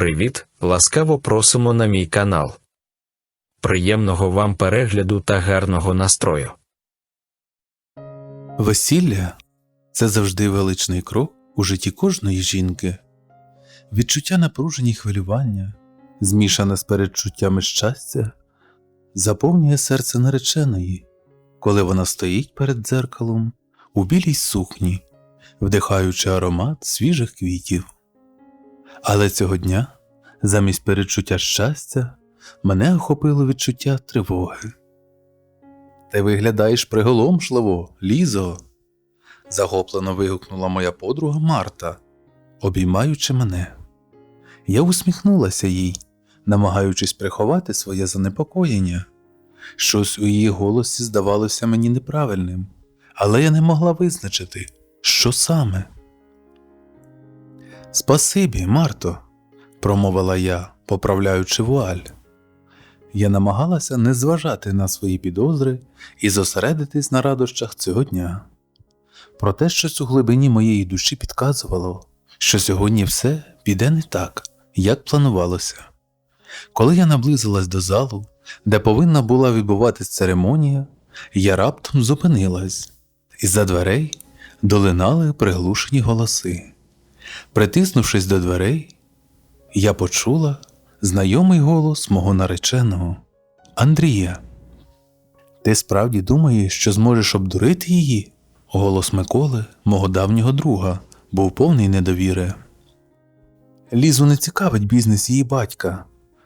Привіт! Ласкаво просимо на мій канал. Приємного вам перегляду та гарного настрою. Весілля це завжди величний крок у житті кожної жінки. Відчуття напружені хвилювання, змішане з передчуттями щастя, заповнює серце нареченої, коли вона стоїть перед дзеркалом у білій сукні, вдихаючи аромат свіжих квітів. Але цього дня, замість передчуття щастя, мене охопило відчуття тривоги. Ти виглядаєш приголомшливо, Лізо. захоплено вигукнула моя подруга Марта, обіймаючи мене. Я усміхнулася їй, намагаючись приховати своє занепокоєння. Щось у її голосі здавалося мені неправильним, але я не могла визначити, що саме. Спасибі, Марто, промовила я, поправляючи вуаль. Я намагалася не зважати на свої підозри і зосередитись на радощах цього дня. Проте щось у глибині моєї душі підказувало, що сьогодні все піде не так, як планувалося. Коли я наблизилась до залу, де повинна була відбуватись церемонія, я раптом зупинилась, із-за дверей долинали приглушені голоси. Притиснувшись до дверей, я почула знайомий голос мого нареченого Андрія. Ти справді думаєш, що зможеш обдурити її? Голос Миколи, мого давнього друга, був повний недовіри. Лізу не цікавить бізнес її батька.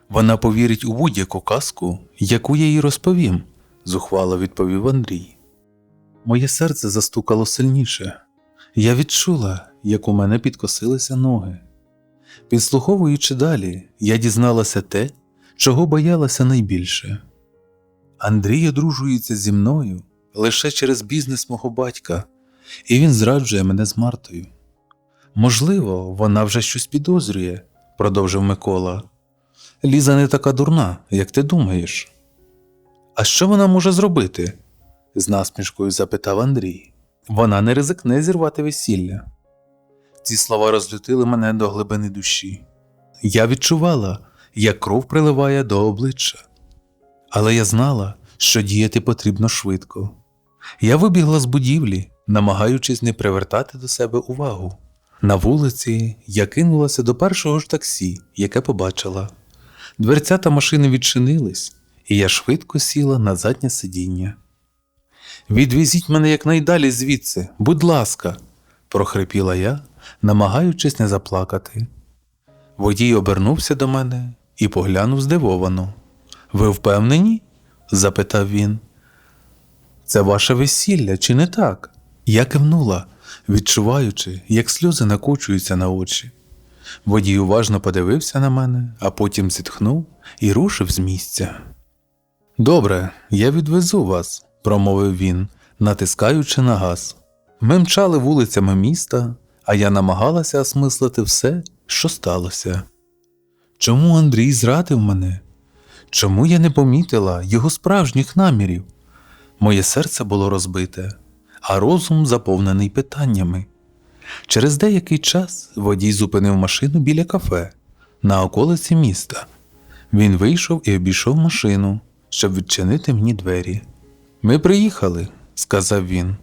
Вона повірить у будь-яку казку, яку я їй розповім, зухвало відповів Андрій. Моє серце застукало сильніше. Я відчула, як у мене підкосилися ноги. Підслуховуючи далі, я дізналася те, чого боялася найбільше. Андрій одружується зі мною лише через бізнес мого батька, і він зраджує мене з Мартою. Можливо, вона вже щось підозрює, продовжив Микола. Ліза не така дурна, як ти думаєш. А що вона може зробити? з насмішкою запитав Андрій. Вона не ризикне зірвати весілля. Ці слова розлютили мене до глибини душі. Я відчувала, як кров приливає до обличчя. Але я знала, що діяти потрібно швидко. Я вибігла з будівлі, намагаючись не привертати до себе увагу. На вулиці я кинулася до першого ж таксі, яке побачила. Дверцята машини відчинились, і я швидко сіла на заднє сидіння. Відвезіть мене якнайдалі звідси, будь ласка, прохрипіла я, намагаючись не заплакати. Водій обернувся до мене і поглянув здивовано. Ви впевнені? запитав він. Це ваше весілля, чи не так? Я кивнула, відчуваючи, як сльози накочуються на очі. Водій уважно подивився на мене, а потім зітхнув і рушив з місця. Добре, я відвезу вас, промовив він, натискаючи на газ. Ми мчали вулицями міста, а я намагалася осмислити все, що сталося. Чому Андрій зрадив мене? Чому я не помітила його справжніх намірів? Моє серце було розбите, а розум заповнений питаннями. Через деякий час водій зупинив машину біля кафе на околиці міста. Він вийшов і обійшов машину, щоб відчинити мені двері. Ми приїхали, сказав він.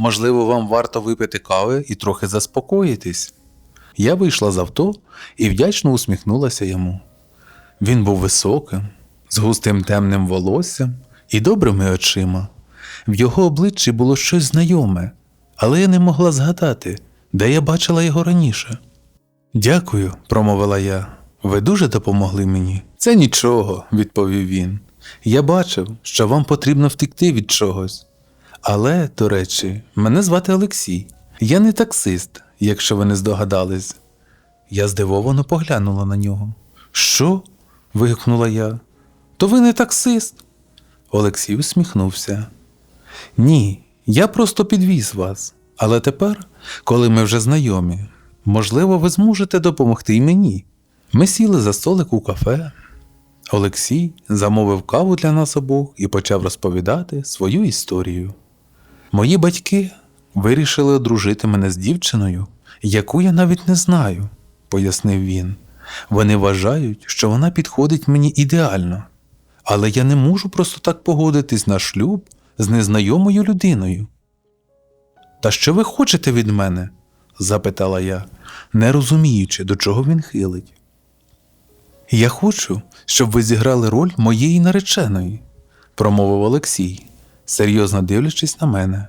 Можливо, вам варто випити кави і трохи заспокоїтись. Я вийшла з авто і вдячно усміхнулася йому. Він був високим, з густим темним волоссям і добрими очима. В його обличчі було щось знайоме, але я не могла згадати, де я бачила його раніше. Дякую, промовила я. Ви дуже допомогли мені. Це нічого, відповів він. Я бачив, що вам потрібно втекти від чогось. Але, до речі, мене звати Олексій. Я не таксист, якщо ви не здогадались. Я здивовано поглянула на нього. Що? вигукнула я. То ви не таксист? Олексій усміхнувся. Ні, я просто підвіз вас. Але тепер, коли ми вже знайомі, можливо, ви зможете допомогти й мені. Ми сіли за столик у кафе. Олексій замовив каву для нас обох і почав розповідати свою історію. Мої батьки вирішили одружити мене з дівчиною, яку я навіть не знаю, пояснив він. Вони вважають, що вона підходить мені ідеально, але я не можу просто так погодитись на шлюб з незнайомою людиною. Та що ви хочете від мене? запитала я, не розуміючи, до чого він хилить. Я хочу, щоб ви зіграли роль моєї нареченої, промовив Олексій, серйозно дивлячись на мене.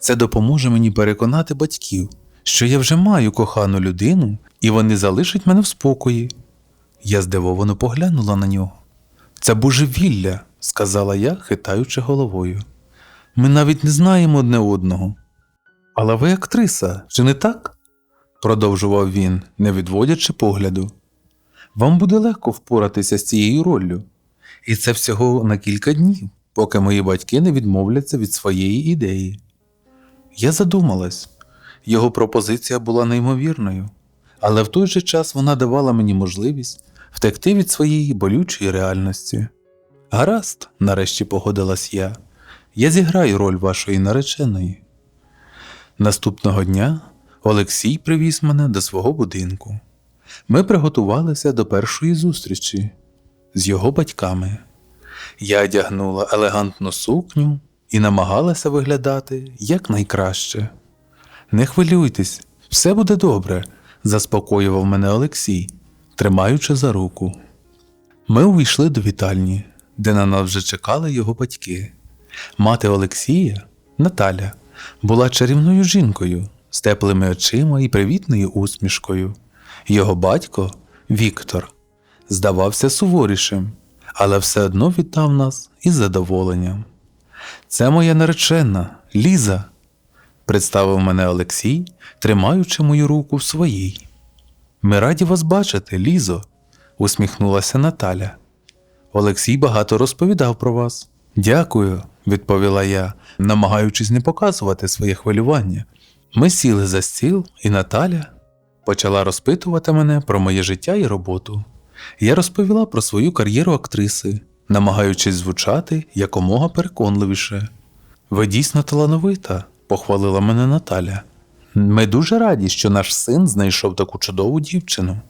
Це допоможе мені переконати батьків, що я вже маю кохану людину, і вони залишать мене в спокої. Я здивовано поглянула на нього. Це божевілля, сказала я, хитаючи головою. Ми навіть не знаємо одне одного. Але ви актриса, чи не так? продовжував він, не відводячи погляду. Вам буде легко впоратися з цією роллю. І це всього на кілька днів, поки мої батьки не відмовляться від своєї ідеї. Я задумалась, його пропозиція була неймовірною, але в той же час вона давала мені можливість втекти від своєї болючої реальності. Гаразд, нарешті погодилась я, я зіграю роль вашої нареченої. Наступного дня Олексій привіз мене до свого будинку. Ми приготувалися до першої зустрічі з його батьками. Я одягнула елегантну сукню і намагалася виглядати якнайкраще. Не хвилюйтесь, все буде добре, заспокоював мене Олексій, тримаючи за руку. Ми увійшли до вітальні, де на нас вже чекали його батьки. Мати Олексія, Наталя, була чарівною жінкою з теплими очима і привітною усмішкою. Його батько, Віктор, здавався суворішим, але все одно вітав нас із задоволенням. Це моя наречена, Ліза, представив мене Олексій, тримаючи мою руку в своїй. Ми раді вас бачити, Лізо, усміхнулася Наталя. Олексій багато розповідав про вас. Дякую, відповіла я, намагаючись не показувати своє хвилювання. Ми сіли за стіл, і Наталя почала розпитувати мене про моє життя і роботу. Я розповіла про свою кар'єру актриси, намагаючись звучати якомога переконливіше. Ви дійсно талановита, похвалила мене Наталя. Ми дуже раді, що наш син знайшов таку чудову дівчину.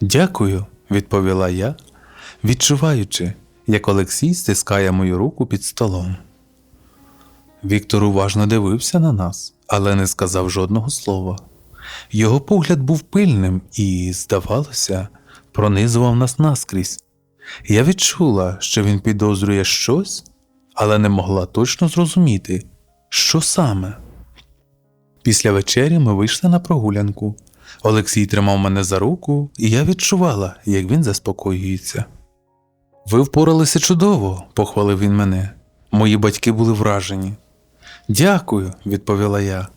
Дякую, відповіла я, відчуваючи, як Олексій стискає мою руку під столом. Віктор уважно дивився на нас, але не сказав жодного слова. Його погляд був пильним і, здавалося, пронизував нас наскрізь. Я відчула, що він підозрює щось, але не могла точно зрозуміти, що саме. Після вечері ми вийшли на прогулянку. Олексій тримав мене за руку, і я відчувала, як він заспокоюється. Ви впоралися чудово, похвалив він мене. Мої батьки були вражені. Дякую, відповіла я.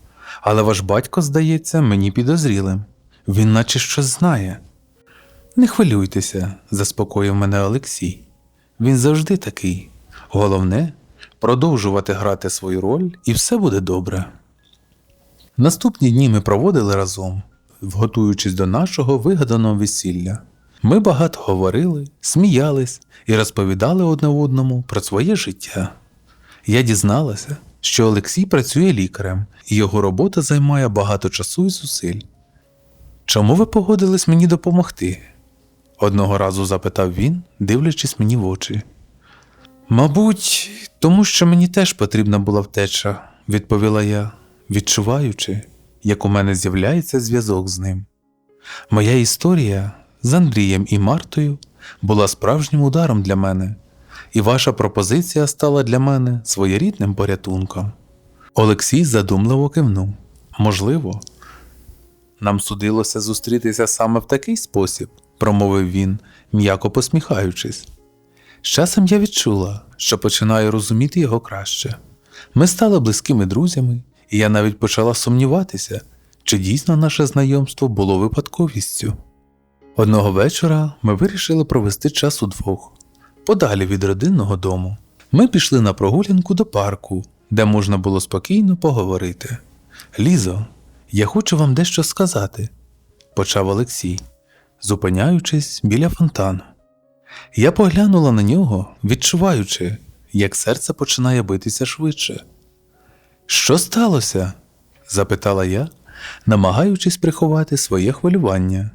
Але ваш батько, здається, мені підозрілим. Він наче щось знає. Не хвилюйтеся, заспокоїв мене Олексій. Він завжди такий. Головне продовжувати грати свою роль, і все буде добре. Наступні дні ми проводили разом, готуючись до нашого вигаданого весілля. Ми багато говорили, сміялись і розповідали одне одному про своє життя. Я дізналася, що Олексій працює лікарем, і його робота займає багато часу і зусиль. Чому ви погодились мені допомогти? Одного разу запитав він, дивлячись мені в очі. Мабуть, тому що мені теж потрібна була втеча, відповіла я, відчуваючи, як у мене з'являється зв'язок з ним. Моя історія з Андрієм і Мартою була справжнім ударом для мене, і ваша пропозиція стала для мене своєрідним порятунком. Олексій задумливо кивнув. Можливо, нам судилося зустрітися саме в такий спосіб, промовив він, м'яко посміхаючись. З часом я відчула, що починаю розуміти його краще. Ми стали близькими друзями, і я навіть почала сумніватися, чи дійсно наше знайомство було випадковістю. Одного вечора ми вирішили провести час удвох, подалі від родинного дому. Ми пішли на прогулянку до парку, де можна було спокійно поговорити. Лізо, я хочу вам дещо сказати, почав Олексій, зупиняючись біля фонтану. Я поглянула на нього, відчуваючи, як серце починає битися швидше. Що сталося? запитала я, намагаючись приховати своє хвилювання.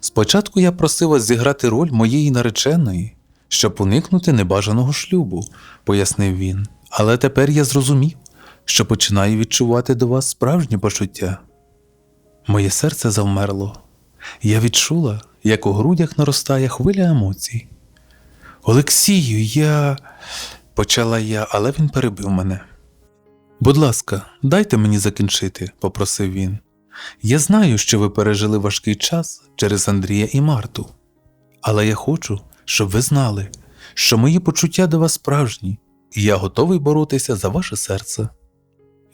Спочатку я просив вас зіграти роль моєї нареченої, щоб уникнути небажаного шлюбу, пояснив він. Але тепер я зрозумів, що починаю відчувати до вас справжнє почуття. Моє серце завмерло. Я відчула, як у грудях наростає хвиля емоцій. Олексію, я. почала я, але він перебив мене. Будь ласка, дайте мені закінчити, попросив він. Я знаю, що ви пережили важкий час через Андрія і Марту, але я хочу, щоб ви знали, що мої почуття до вас справжні, і я готовий боротися за ваше серце.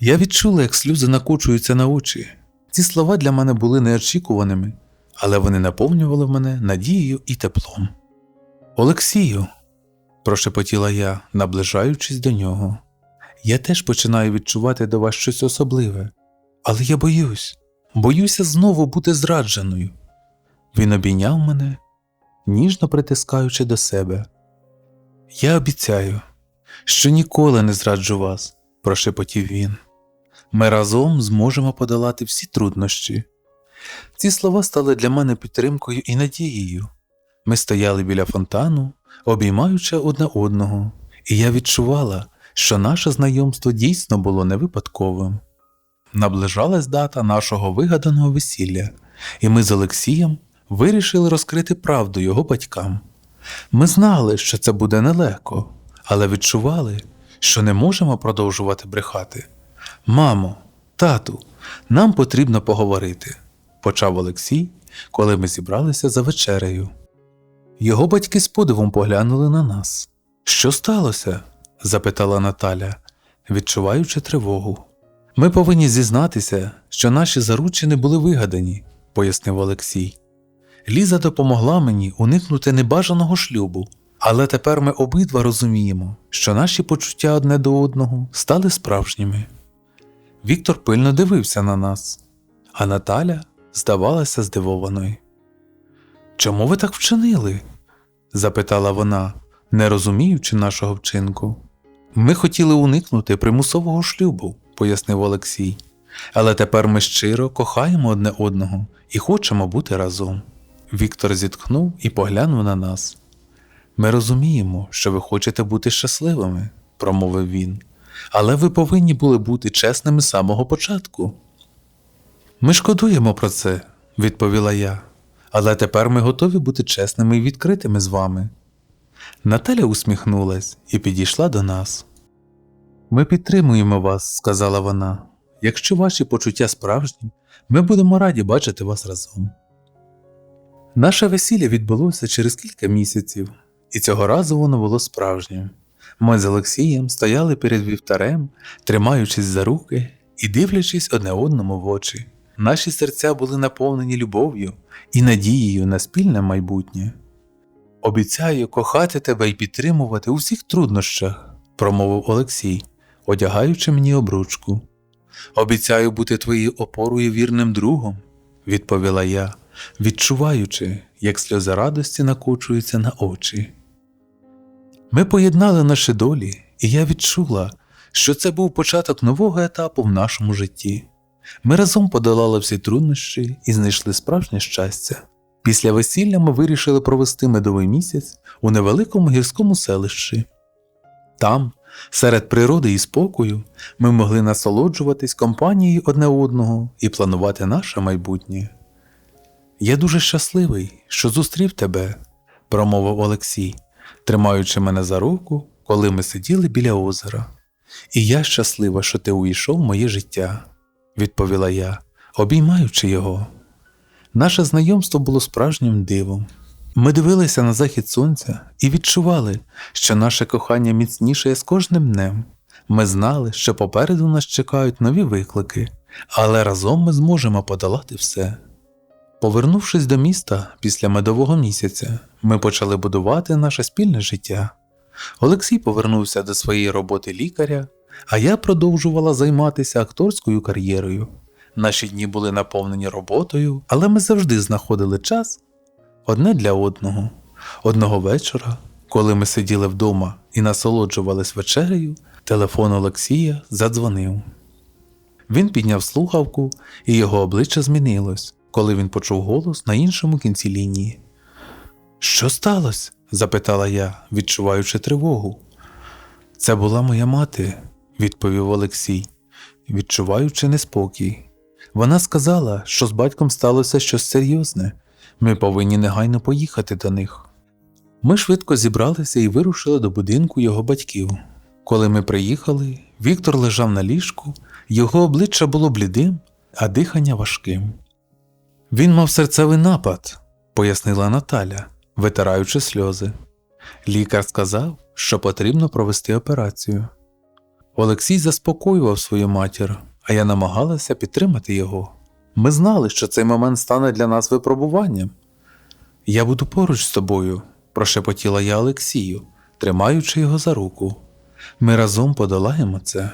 Я відчула, як сльози накочуються на очі. Ці слова для мене були неочікуваними, але вони наповнювали мене надією і теплом. Олексію, прошепотіла я, наближаючись до нього. Я теж починаю відчувати до вас щось особливе, але я боюсь, боюся знову бути зрадженою. Він обійняв мене, ніжно притискаючи до себе. Я обіцяю, що ніколи не зраджу вас, прошепотів він. Ми разом зможемо подолати всі труднощі. Ці слова стали для мене підтримкою і надією. Ми стояли біля фонтану, обіймаючи одне одного, і я відчувала, що наше знайомство дійсно було не випадковим. Наближалась дата нашого вигаданого весілля, і ми з Олексієм вирішили розкрити правду його батькам. Ми знали, що це буде нелегко, але відчували, що не можемо продовжувати брехати. Мамо, тату, нам потрібно поговорити, почав Олексій, коли ми зібралися за вечерею. Його батьки з подивом поглянули на нас. Що сталося? запитала Наталя, відчуваючи тривогу. Ми повинні зізнатися, що наші заручини були вигадані, пояснив Олексій. Ліза допомогла мені уникнути небажаного шлюбу, але тепер ми обидва розуміємо, що наші почуття одне до одного стали справжніми. Віктор пильно дивився на нас, а Наталя здавалася здивованою. Чому ви так вчинили? запитала вона, не розуміючи нашого вчинку. Ми хотіли уникнути примусового шлюбу, пояснив Олексій. Але тепер ми щиро кохаємо одне одного і хочемо бути разом. Віктор зітхнув і поглянув на нас. Ми розуміємо, що ви хочете бути щасливими, промовив він, але ви повинні були бути чесними з самого початку. Ми шкодуємо про це, відповіла я, але тепер ми готові бути чесними і відкритими з вами. Наталя усміхнулась і підійшла до нас. Ми підтримуємо вас, сказала вона. Якщо ваші почуття справжні, ми будемо раді бачити вас разом. Наше весілля відбулося через кілька місяців, і цього разу воно було справжнім. Ми з Олексієм стояли перед вівтарем, тримаючись за руки і дивлячись одне одному в очі. Наші серця були наповнені любов'ю і надією на спільне майбутнє. Обіцяю кохати тебе і підтримувати у всіх труднощах, промовив Олексій, одягаючи мені обручку. Обіцяю бути твоєю опорою вірним другом, відповіла я, відчуваючи, як сльози радості накочуються на очі. Ми поєднали наші долі, і я відчула, що це був початок нового етапу в нашому житті. Ми разом подолали всі труднощі і знайшли справжнє щастя. Після весілля ми вирішили провести медовий місяць у невеликому гірському селищі. Там, серед природи і спокою, ми могли насолоджуватись компанією одне одного і планувати наше майбутнє. Я дуже щасливий, що зустрів тебе, промовив Олексій, тримаючи мене за руку, коли ми сиділи біля озера. І я щаслива, що ти увійшов в моє життя, відповіла я, обіймаючи його. Наше знайомство було справжнім дивом. Ми дивилися на захід сонця і відчували, що наше кохання міцнішає з кожним днем. Ми знали, що попереду нас чекають нові виклики, але разом ми зможемо подолати все. Повернувшись до міста після медового місяця, ми почали будувати наше спільне життя. Олексій повернувся до своєї роботи лікаря, а я продовжувала займатися акторською кар'єрою. Наші дні були наповнені роботою, але ми завжди знаходили час одне для одного. Одного вечора, коли ми сиділи вдома і насолоджувались вечерею, телефон Олексія задзвонив. Він підняв слухавку, і його обличчя змінилось. коли він почув голос на іншому кінці лінії. Що сталося? запитала я, відчуваючи тривогу. Це була моя мати, відповів Олексій, відчуваючи неспокій. Вона сказала, що з батьком сталося щось серйозне. Ми повинні негайно поїхати до них. Ми швидко зібралися і вирушили до будинку його батьків. Коли ми приїхали, Віктор лежав на ліжку, його обличчя було блідим, а дихання важким. Він мав серцевий напад, пояснила Наталя, витираючи сльози. Лікар сказав, що потрібно провести операцію. Олексій заспокоював свою матір, а я намагалася підтримати його. Ми знали, що цей момент стане для нас випробуванням. Я буду поруч з тобою, прошепотіла я Олексію, тримаючи його за руку. Ми разом подолаємо це.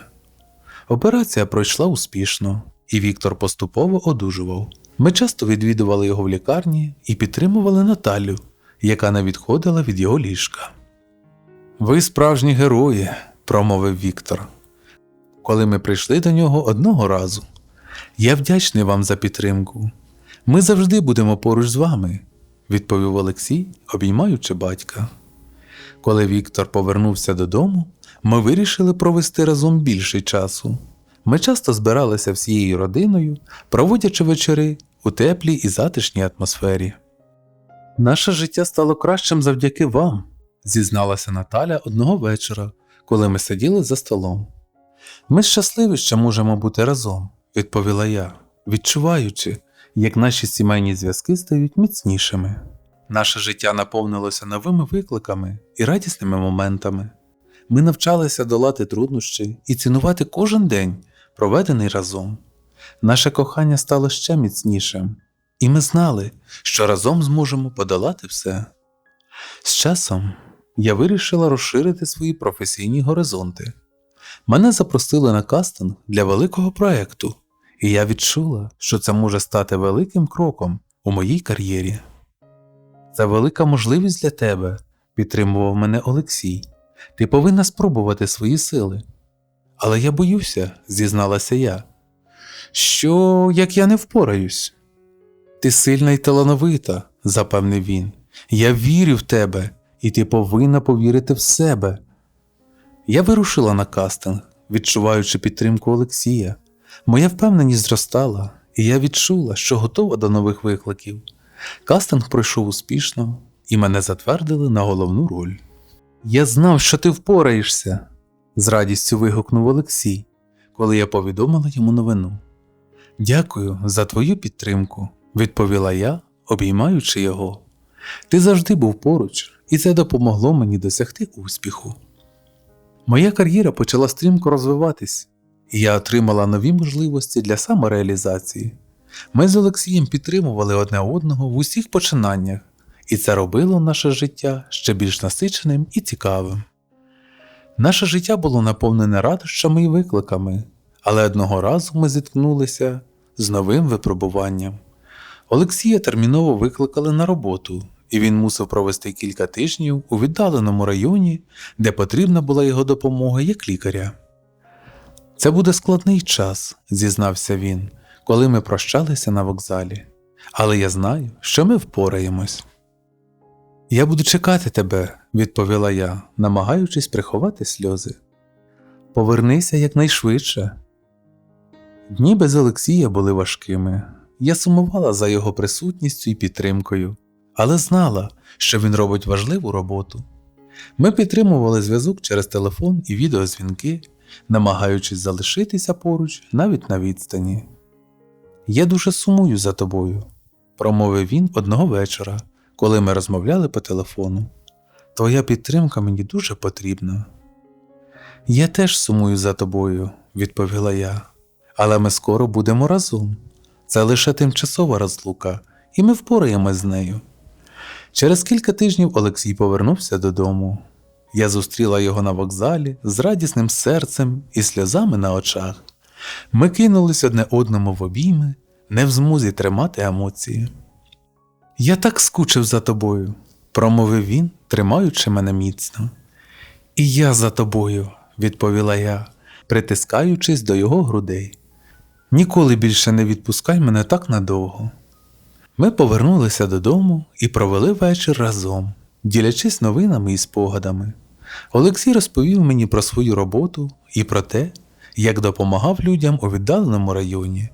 Операція пройшла успішно, і Віктор поступово одужував. Ми часто відвідували його в лікарні і підтримували Наталю, яка не відходила від його ліжка. Ви справжні герої, промовив Віктор. Коли ми прийшли до нього одного разу. Я вдячний вам за підтримку. Ми завжди будемо поруч з вами, відповів Олексій, обіймаючи батька. Коли Віктор повернувся додому, ми вирішили провести разом більше часу. Ми часто збиралися всією родиною, проводячи вечори у теплій і затишній атмосфері. Наше життя стало кращим завдяки вам, зізналася Наталя одного вечора, коли ми сиділи за столом. Ми щасливі, що можемо бути разом, відповіла я, відчуваючи, як наші сімейні зв'язки стають міцнішими. Наше життя наповнилося новими викликами і радісними моментами. Ми навчалися долати труднощі і цінувати кожен день, проведений разом. Наше кохання стало ще міцнішим, і ми знали, що разом зможемо подолати все. З часом я вирішила розширити свої професійні горизонти. Мене запросили на кастинг для великого проекту, і я відчула, що це може стати великим кроком у моїй кар'єрі. Це велика можливість для тебе, підтримував мене Олексій. Ти повинна спробувати свої сили. Але я боюся, зізналася я. Що як я не впораюсь? Ти сильна і талановита, запевнив він. Я вірю в тебе, і ти повинна повірити в себе. Я вирушила на кастинг, відчуваючи підтримку Олексія. Моя впевненість зростала, і я відчула, що готова до нових викликів. Кастинг пройшов успішно, і мене затвердили на головну роль. Я знав, що ти впораєшся, з радістю вигукнув Олексій, коли я повідомила йому новину. Дякую за твою підтримку, відповіла я, обіймаючи його. Ти завжди був поруч, і це допомогло мені досягти успіху. Моя кар'єра почала стрімко розвиватись, і я отримала нові можливості для самореалізації. Ми з Олексієм підтримували одне одного в усіх починаннях, і це робило наше життя ще більш насиченим і цікавим. Наше життя було наповнене радощами і викликами, але одного разу ми зіткнулися з новим випробуванням. Олексія терміново викликали на роботу, і він мусив провести кілька тижнів у віддаленому районі, де потрібна була його допомога як лікаря. Це буде складний час, зізнався він, коли ми прощалися на вокзалі. Але я знаю, що ми впораємось. Я буду чекати тебе, відповіла я, намагаючись приховати сльози. Повернися якнайшвидше. Дні без Олексія були важкими. Я сумувала за його присутністю і підтримкою, але знала, що він робить важливу роботу. Ми підтримували зв'язок через телефон і відеозвінки, намагаючись залишитися поруч навіть на відстані. Я дуже сумую за тобою, промовив він одного вечора, коли ми розмовляли по телефону. Твоя підтримка мені дуже потрібна. Я теж сумую за тобою, відповіла я, але ми скоро будемо разом. Це лише тимчасова розлука, і ми впораємось з нею. Через кілька тижнів Олексій повернувся додому. Я зустріла його на вокзалі з радісним серцем і сльозами на очах. Ми кинулись одне одному в обійми, не в змозі тримати емоції. Я так скучив за тобою, промовив він, тримаючи мене міцно. І я за тобою, відповіла я, притискаючись до його грудей. Ніколи більше не відпускай мене так надовго. Ми повернулися додому і провели вечір разом, ділячись новинами і спогадами. Олексій розповів мені про свою роботу і про те, як допомагав людям у віддаленому районі.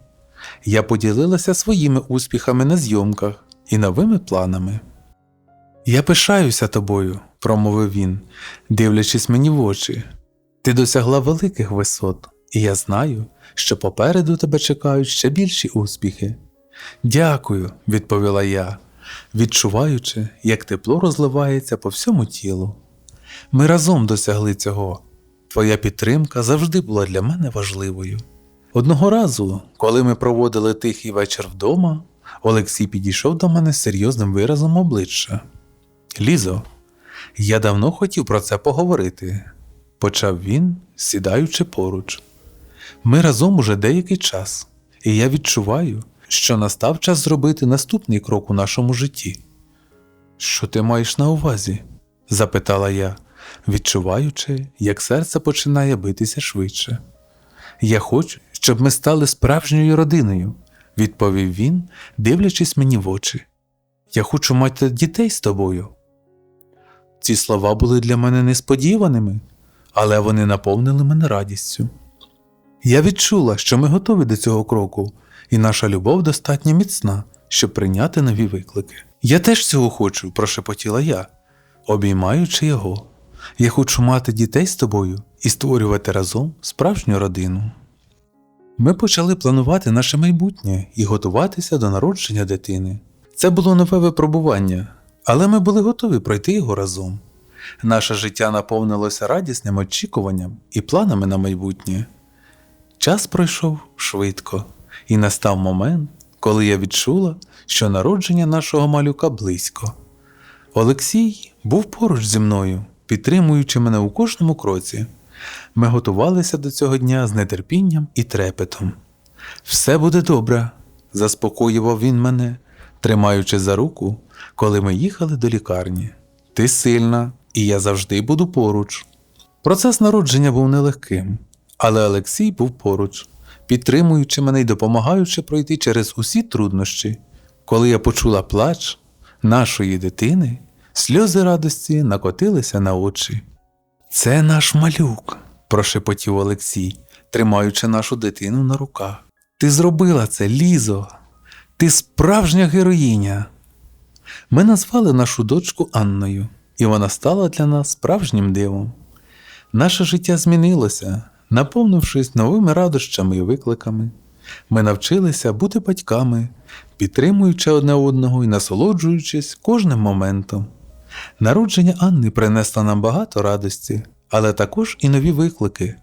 Я поділилася своїми успіхами на зйомках і новими планами. Я пишаюся тобою, промовив він, дивлячись мені в очі. Ти досягла великих висот, і я знаю, що попереду тебе чекають ще більші успіхи. Дякую, відповіла я, відчуваючи, як тепло розливається по всьому тілу. Ми разом досягли цього. Твоя підтримка завжди була для мене важливою. Одного разу, коли ми проводили тихий вечір вдома, Олексій підійшов до мене з серйозним виразом обличчя. Лізо, я давно хотів про це поговорити, почав він, сідаючи поруч. Ми разом уже деякий час, і я відчуваю, що настав час зробити наступний крок у нашому житті. Що ти маєш на увазі? запитала я, відчуваючи, як серце починає битися швидше. Я хочу, щоб ми стали справжньою родиною, відповів він, дивлячись мені в очі. Я хочу мати дітей з тобою. Ці слова були для мене несподіваними, але вони наповнили мене радістю. Я відчула, що ми готові до цього кроку, і наша любов достатньо міцна, щоб прийняти нові виклики. Я теж цього хочу, прошепотіла я, обіймаючи його. Я хочу мати дітей з тобою і створювати разом справжню родину. Ми почали планувати наше майбутнє і готуватися до народження дитини. Це було нове випробування, але ми були готові пройти його разом. Наше життя наповнилося радісним очікуванням і планами на майбутнє. Час пройшов швидко, і настав момент, коли я відчула, що народження нашого малюка близько. Олексій був поруч зі мною, підтримуючи мене у кожному кроці. Ми готувалися до цього дня з нетерпінням і трепетом. Все буде добре, заспокоював він мене, тримаючи за руку, коли ми їхали до лікарні. Ти сильна, і я завжди буду поруч. Процес народження був нелегким, але Олексій був поруч, підтримуючи мене й допомагаючи пройти через усі труднощі. Коли я почула плач нашої дитини, сльози радості накотилися на очі. Це наш малюк, прошепотів Олексій, тримаючи нашу дитину на руках. Ти зробила це, Лізо. Ти справжня героїня. Ми назвали нашу дочку Анною, і вона стала для нас справжнім дивом. Наше життя змінилося, наповнившись новими радощами і викликами. Ми навчилися бути батьками, підтримуючи одне одного і насолоджуючись кожним моментом. Народження Анни принесло нам багато радості, але також і нові виклики.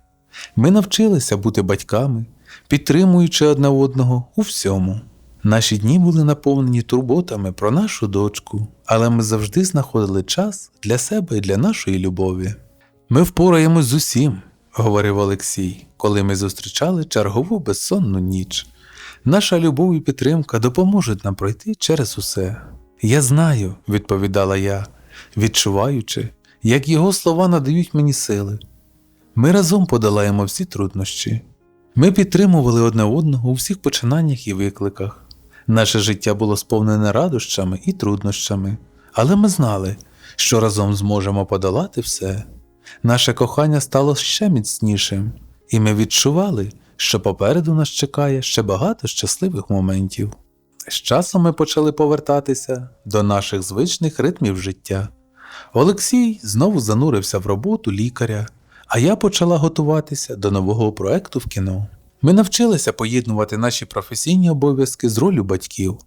Ми навчилися бути батьками, підтримуючи одне одного у всьому. Наші дні були наповнені турботами про нашу дочку, але ми завжди знаходили час для себе і для нашої любові. Ми впораємось з усім, говорив Олексій, коли ми зустрічали чергову безсонну ніч. Наша любов і підтримка допоможуть нам пройти через усе. Я знаю, відповідала я, відчуваючи, як його слова надають мені сили. Ми разом подолаємо всі труднощі. Ми підтримували одне одного у всіх починаннях і викликах. Наше життя було сповнене радощами і труднощами, але ми знали, що разом зможемо подолати все. Наше кохання стало ще міцнішим, і ми відчували, що попереду нас чекає ще багато щасливих моментів. З часом ми почали повертатися до наших звичних ритмів життя. Олексій знову занурився в роботу лікаря, а я почала готуватися до нового проекту в кіно. Ми навчилися поєднувати наші професійні обов'язки з ролью батьків.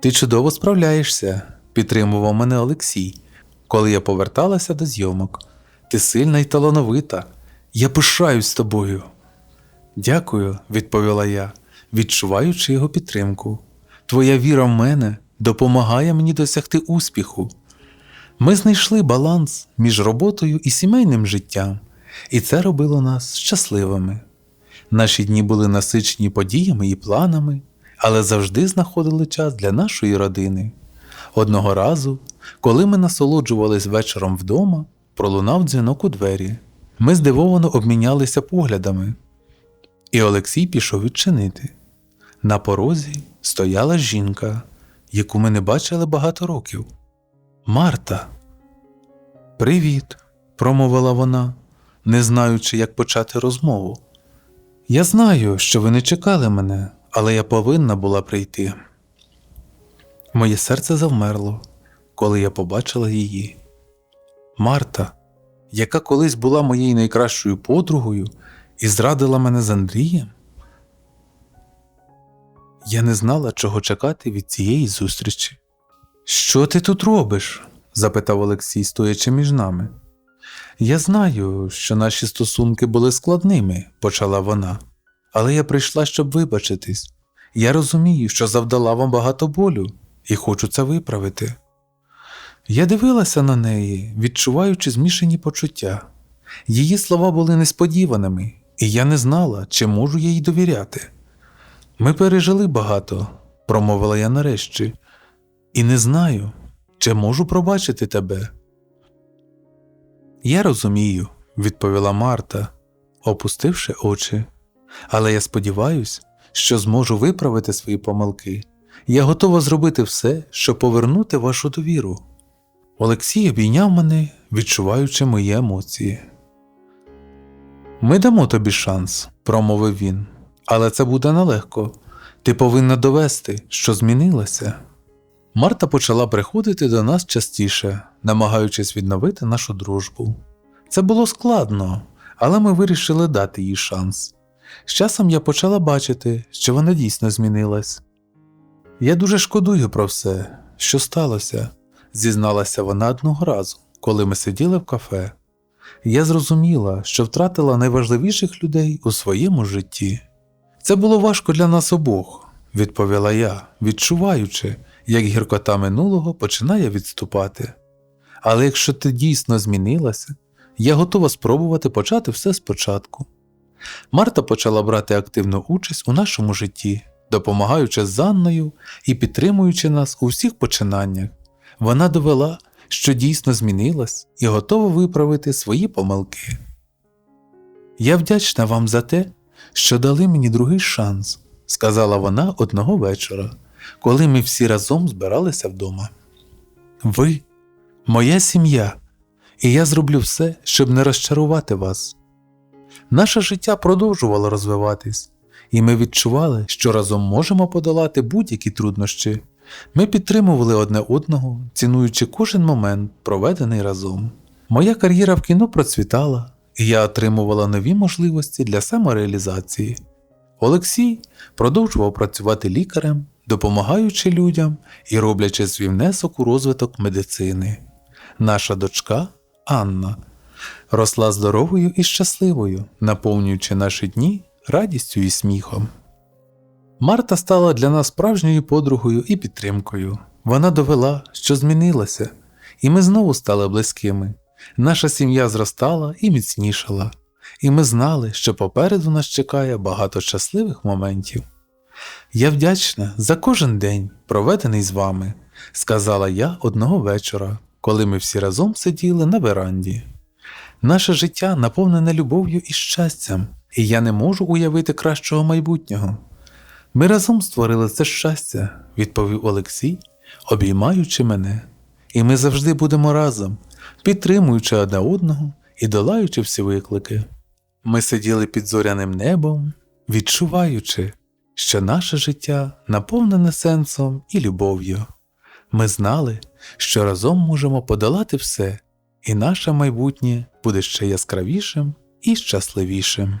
Ти чудово справляєшся, підтримував мене Олексій, коли я поверталася до зйомок. Ти сильна і талановита. Я пишаюсь тобою. Дякую, відповіла я, відчуваючи його підтримку. Твоя віра в мене допомагає мені досягти успіху. Ми знайшли баланс між роботою і сімейним життям, і це робило нас щасливими. Наші дні були насичені подіями і планами, але завжди знаходили час для нашої родини. Одного разу, коли ми насолоджувались вечором вдома, пролунав дзвінок у двері. Ми здивовано обмінялися поглядами, і Олексій пішов відчинити. На порозі стояла жінка, яку ми не бачили багато років. Марта. Привіт, промовила вона, не знаючи, як почати розмову. Я знаю, що ви не чекали мене, але я повинна була прийти. Моє серце завмерло, коли я побачила її. Марта, яка колись була моєю найкращою подругою і зрадила мене з Андрієм. Я не знала, чого чекати від цієї зустрічі. Що ти тут робиш? запитав Олексій, стоячи між нами. Я знаю, що наші стосунки були складними, почала вона, але я прийшла, щоб вибачитись. Я розумію, що завдала вам багато болю, і хочу це виправити. Я дивилася на неї, відчуваючи змішані почуття. Її слова були несподіваними, і я не знала, чи можу їй довіряти. Ми пережили багато, промовила я нарешті, і не знаю, чи можу пробачити тебе. Я розумію, відповіла Марта, опустивши очі, але я сподіваюся, що зможу виправити свої помилки. Я готова зробити все, щоб повернути вашу довіру. Олексій обійняв мене, відчуваючи мої емоції. Ми дамо тобі шанс, промовив він, але це буде нелегко. Ти повинна довести, що змінилася. Марта почала приходити до нас частіше, намагаючись відновити нашу дружбу. Це було складно, але ми вирішили дати їй шанс. З часом я почала бачити, що вона дійсно змінилась. Я дуже шкодую про все, що сталося, зізналася вона одного разу, коли ми сиділи в кафе. Я зрозуміла, що втратила найважливіших людей у своєму житті. Це було важко для нас обох, відповіла я, відчуваючи, як гіркота минулого починає відступати. Але якщо ти дійсно змінилася, я готова спробувати почати все спочатку. Марта почала брати активну участь у нашому житті, допомагаючи з Анною і підтримуючи нас у всіх починаннях. Вона довела, що дійсно змінилась і готова виправити свої помилки. Я вдячна вам за те, що дали мені другий шанс, сказала вона одного вечора, коли ми всі разом збиралися вдома. Ви моя сім'я, і я зроблю все, щоб не розчарувати вас. Наше життя продовжувало розвиватись, і ми відчували, що разом можемо подолати будь-які труднощі. Ми підтримували одне одного, цінуючи кожен момент, проведений разом. Моя кар'єра в кіно процвітала, і я отримувала нові можливості для самореалізації. Олексій продовжував працювати лікарем, допомагаючи людям і роблячи свій внесок у розвиток медицини. Наша дочка Анна росла здоровою і щасливою, наповнюючи наші дні радістю і сміхом. Марта стала для нас справжньою подругою і підтримкою. Вона довела, що змінилася, і ми знову стали близькими. Наша сім'я зростала і міцнішала, і ми знали, що попереду нас чекає багато щасливих моментів. Я вдячна за кожен день, проведений з вами, сказала я одного вечора, коли ми всі разом сиділи на веранді. Наше життя наповнене любов'ю і щастям, і я не можу уявити кращого майбутнього. Ми разом створили це щастя, відповів Олексій, обіймаючи мене, і ми завжди будемо разом, підтримуючи одне одного і долаючи всі виклики. Ми сиділи під зоряним небом, відчуваючи, що наше життя наповнене сенсом і любов'ю. Ми знали, що разом можемо подолати все, і наше майбутнє буде ще яскравішим і щасливішим.